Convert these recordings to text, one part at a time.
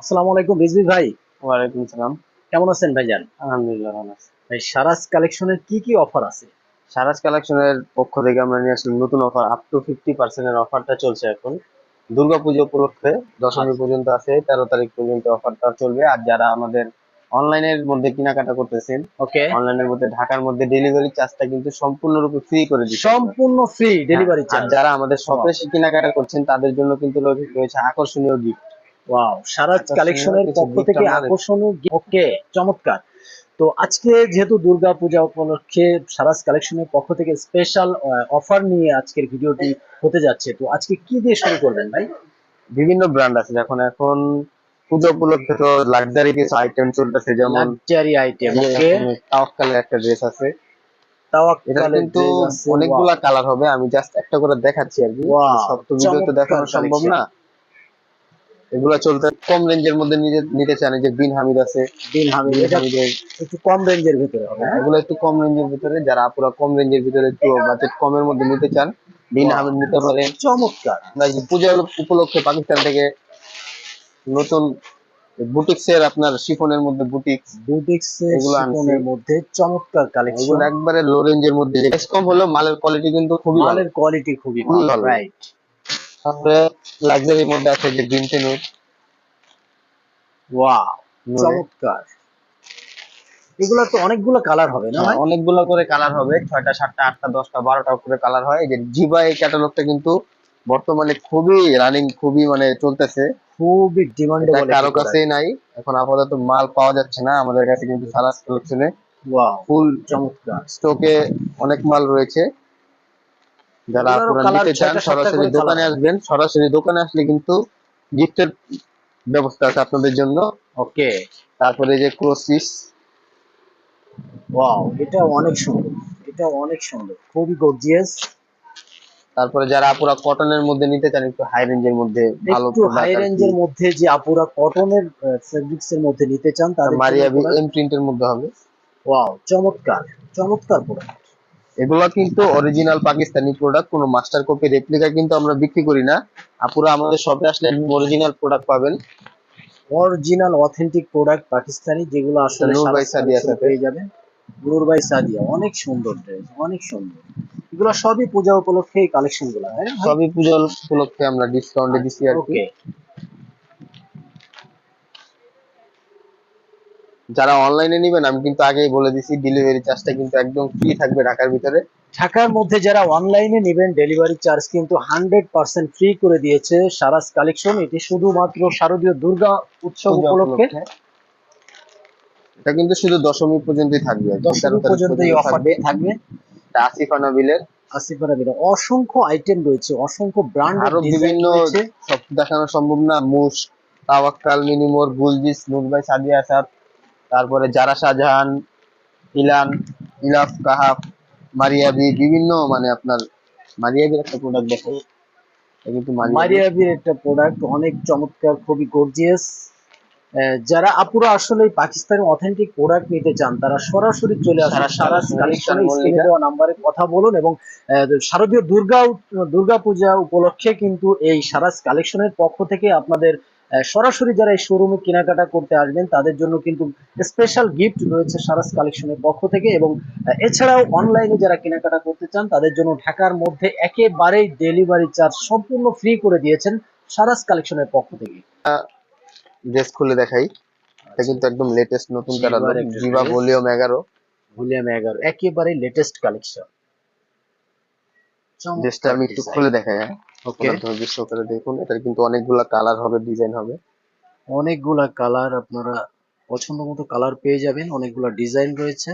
আসসালামু আলাইকুম রিজভি ভাই। ওয়ালাইকুম সালাম। কেমন আছেন ভাইজান? আলহামদুলিল্লাহ ভালো আছি। ভাই সারাস কালেকশনের কি কি অফার আছে? সারাজ কালেকশনের পক্ষ থেকে আমরা নিয়ে আসলাম নতুন অফার আপ টু ফিফটি পার্সেন্টের অফারটা চলছে এখন। দুর্গাপুজো উপলক্ষে দশমী আচ্ছা। পর্যন্ত আছে তেরো তারিখ পর্যন্ত অফারটা চলবে। আর যারা আমাদের অনলাইনের মধ্যে কেনাকাটা করতেছেন ওকে। অনলাইনের মধ্যে ঢাকার মধ্যে ডেলিভারি চার্জটা কিন্তু সম্পূর্ণরূপে ফ্রি করে দিচ্ছে। সম্পূর্ণ ফ্রি ডেলিভারি চার্জ যারা আমাদের শপে কেনাকাটা করছেন তাদের জন্য কিন্তু রয়েছে আকর্ষণীয় গিফট ওয়াও সারাজ কালেকশনের পক্ষ থেকে আকর্ষণীয় ওকে চমৎকার। তো আজকে যেহেতু দুর্গা পূজা উপলক্ষে সারাজ কালেকশনের পক্ষ থেকে স্পেশাল অফার নিয়ে আজকের ভিডিওটি হতে যাচ্ছে তো আজকে কি দিয়ে শুরু করবেন ভাই? বিভিন্ন ব্র্যান্ড আছে এখন এখন পুজো উপলক্ষে তো লাক্সারি কিছু আইটেম চলতেছে যেমন লাক্সারি আইটেম ওকে তাওয়াক্কালের একটা ড্রেস আছে। তাওয়াক্কালের কিন্তু অনেকগুলা কালার হবে আমি জাস্ট একটা করে দেখাচ্ছি আর কি। সব তো ভিডিওতে দেখানো সম্ভব না। এগুলা চলতে কম রেঞ্জের মধ্যে নিতে চান যে বিন হামিদ আছে দিন হামিদ একটু কম রেঞ্জের ভিতরে হ্যাঁ? এগুলো একটু কম রেঞ্জের ভিতরে যারা পুরো কম রেঞ্জের ভিতরে একটু বাজেট কমের মধ্যে নিতে চান বিন হামিদ নিতে পারেন চমৎকার পূজা উপলক্ষে পাকিস্তান থেকে নতুন বুটিক্সের আপনার শিফনের মধ্যে বুটিক্স বুটিক্স এগুলো আনছি। শিফনের মধ্যে চমৎকার কালেকশন এগুলো একবারে লো রেঞ্জের মধ্যে কম হলেও মালের কোয়ালিটি কিন্তু খুবই ভালো মালের কোয়ালিটি খুবই ভালো। রাইট তারপরে লাক্সারির মধ্যে আছে যে বিনতে নুট ওয়াও চমৎকার। এগুলা তো অনেকগুলো কালার হবে না ভাই? অনেকগুলো করে কালার হবে ছয়টা সাতটা আটটা দশটা বারোটা করে কালার হয়। এই যে জিবা এই ক্যাটালগটা কিন্তু বর্তমানে খুবই রানিং খুবই মানে চলতেছে। খুবই ডিমান্ডেবল কারও কাছেই নাই। এখন আপাতত মাল পাওয়া যাচ্ছে না আমাদের কাছে কিন্তু সারাস কালেকশনে ওয়াও ফুল চমৎকার। স্টকে অনেক মাল রয়েছে। যারা আপনারা নিতে চান সরাসরি দোকানে আসবেন। সরাসরি দোকানে আসলে কিন্তু গিফটের ব্যবস্থা আছে আপনাদের জন্য। ওকে। তারপরে এই যে ক্রোসিস ওয়াও এটা অনেক সুন্দর। এটা অনেক সুন্দর। খুবই গর্জিয়াস তারপরে যারা আপুরা কটনের মধ্যে নিতে চান একটু হাই রেঞ্জের মধ্যে ভালো একটু হাই রেঞ্জের মধ্যে যে আপুরা কটনের ফেব্রিক্স এর মধ্যে নিতে চান তাদের মারিয়াবি এম প্রিন্টের মধ্যে হবে। ওয়াও চমৎকার। চমৎকার প্রোডাক্ট এগুলা কিন্তু অরিজিনাল পাকিস্তানি প্রোডাক্ট কোনো মাস্টার কপি রেপ্লিকা কিন্তু আমরা বিক্রি করি না। আপুরা আমাদের শপে আসলে অরিজিনাল প্রোডাক্ট পাবেন। অরিজিনাল অথেন্টিক প্রোডাক্ট পাকিস্তানি যেগুলো আসলে নূর ভাই সাথে। পেয়ে যাবেন। নূর ভাই সাদিয়া অনেক সুন্দর ড্রেস অনেক সুন্দর। এগুলো সবই পূজা উপলক্ষে কালেকশনগুলো? সবই পূজা উপলক্ষে আমরা ডিসকাউন্টে দিচ্ছি আর কি। যারা অনলাইনে নেবেন আমি কিন্তু আগেই বলে দিছি ডেলিভারি চার্জটা কিন্তু একদম ফ্রি থাকবে ঢাকার ভিতরে। ঢাকার মধ্যে যারা অনলাইনে নেবেন ডেলিভারি চার্জ কিন্তু হান্ড্রেড পার্সেন্ট ফ্রি করে দিয়েছে সারাস কালেকশন এটি শুধুমাত্র শারদীয় দুর্গা উৎসব উপলক্ষে। এটা কিন্তু শুধু দশমী পর্যন্তই থাকবে। দশমী তেরো তারিখ পর্যন্ত অফারটি থাকবে। আসিফা নবিলের আসিফ বারাবিরা অসংখ্য আইটেম রয়েছে অসংখ্য ব্র্যান্ড আরও বিভিন্ন সব দেখানো সম্ভব না। মুস তাওয়াক্কাল মিনিমোর গুলজিস নুরবাই সাদিয়া আসাদ তারপরে জারা শাহজাহান ইলান ইলাফ কাহাফ মারিয়াবি বিভিন্ন মানে আপনার মারিয়াবির একটা প্রোডাক্ট দেখো কিন্তু মারিয়াবির একটা প্রোডাক্ট অনেক চমৎকার খুবই গর্জিয়াস যারা আপুরা আসলে পাকিস্তানি অথেন্টিক প্রোডাক্ট নিতে চান তারা সরাসরি চলে আসেন। সারা- সারা সারা কালেকশনে অনুষ্ঠান স্ক্রিনে দেওয়া নাম্বারে কথা বলুন এবং শারদীয় দুর্গা দুর্গা পূজা উপলক্ষে কিন্তু এই সারাস কালেকশনের পক্ষ থেকে আপনাদের সরাসরি যারা এই শোরুমে কেনাকাটা করতে আসবেন তাদের জন্য কিন্তু স্পেশাল গিফট রয়েছে সারাস কালেকশনের পক্ষ থেকে এবং এছাড়াও অনলাইনে যারা কেনাকাটা করতে চান তাদের জন্য ঢাকার মধ্যে একেবারেই ডেলিভারি চার্জ সম্পূর্ণ ফ্রি করে দিয়েছেন সারাস কালেকশনের পক্ষ থেকে। ড্রেস খুলে দেখাই। এটা কিন্তু একদম লেটেস্ট নতুন ক্যাটালগ জিবা ভলিউম এগারো ভলিউম এগারো একেবারে লেটেস্ট কালেকশন ড্রেসটা আমি একটু খুলে দেখাই হ্যাঁ। ওকে ধৈর্য সহকারে দেখুন এটার কিন্তু অনেকগুলা কালার হবে ডিজাইন হবে। অনেকগুলা কালার আপনারা পছন্দ মতো কালার পেয়ে যাবেন অনেকগুলা ডিজাইন রয়েছে।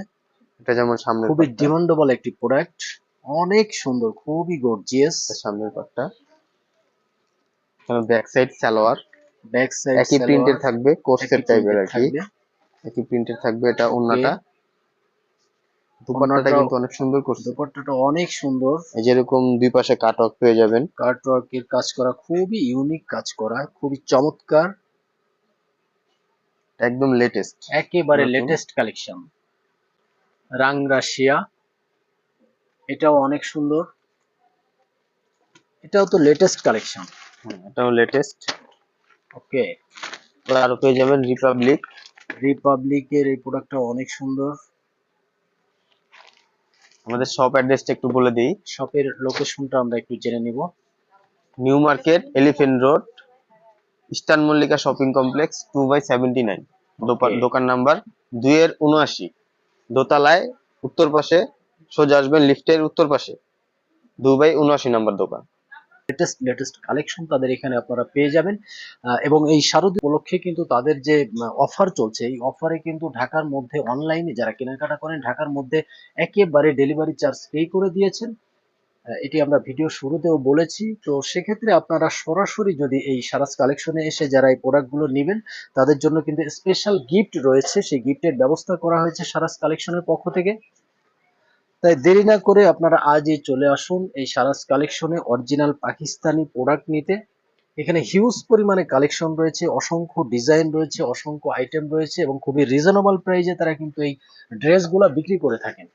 এটা যেমন সামনের খুবই ডিমান্ডেবল একটি প্রোডাক্ট অনেক সুন্দর খুবই গর্জিয়াস। এটা সামনের পাটটা। Back side salwar. Back side একই প্রিন্টের থাকবে কোর্সের টাইপের আর কি। একই প্রিন্টের থাকবে এটা ওন্নাটা। দুপাট্টাটা কিন্তু অনেক সুন্দর করছে। দুপাট্টাটা অনেক সুন্দর। এই যেরকম দুই পাশে কাট অফ পেয়ে যাবেন। কার্টওয়ার্কের কাজ করা খুবই ইউনিক কাজ করা খুবই চমৎকার। একদম লেটেস্ট একেবারে লেটেস্ট কালেকশন রাং রাশিয়া এটাও অনেক সুন্দর। এটাও তো লেটেস্ট কালেকশন এটাও লেটেস্ট ওকে। আরও পেয়ে যাবেন রিপাবলিক রিপাবলিকের এই প্রোডাক্টটা অনেক সুন্দর। আমাদের শপ অ্যাড্রেসটা একটু বলে দিই। শপের লোকেশনটা আমরা একটু জেনে নিব। New Market Elephant Road Eastern Mallika Shopping Complex two by seventy nine. দোকান নাম্বার দুই এর উনআশি। দোতলায় উত্তর পাশে সোজা আসবেন লিফটের উত্তর পাশে। দুই বাই উনআশি নাম্বার দোকান। লেটেস্ট লেটেস্ট কালেকশন তাদের এখানে আপনারা পেয়ে যাবেন। এবং এই শারদীয় উপলক্ষে কিন্তু তাদের যে অফার চলছে, এই অফারে কিন্তু ঢাকার মধ্যে অনলাইনে যারা কেনাকাটা করেন, ঢাকার মধ্যে একেবারে ডেলিভারি চার্জ পে করে দিয়েছেন। এটি আমরা ভিডিও শুরুতেও বলেছি। তো সেক্ষেত্রে আপনারা সরাসরি যদি এই সারাস কালেকশনে এসে যারা এই প্রোডাক্টগুলো নেবেন, তাদের জন্য কিন্তু স্পেশাল গিফট রয়েছে। সেই গিফটের ব্যবস্থা করা হয়েছে সারাস কালেকশনের পক্ষ থেকে। তাই দেরি না করে আপনারা আজই চলে আসুন এই সারাস কালেকশনে অরিজিনাল পাকিস্তানি প্রোডাক্ট নিতে। এখানে হিউজ পরিমাণে কালেকশন রয়েছে, অসংখ্য ডিজাইন রয়েছে, অসংখ্য আইটেম রয়েছে এবং খুবই রিজনেবল প্রাইজে তারা কিন্তু এই ড্রেসগুলো বিক্রি করে থাকেন।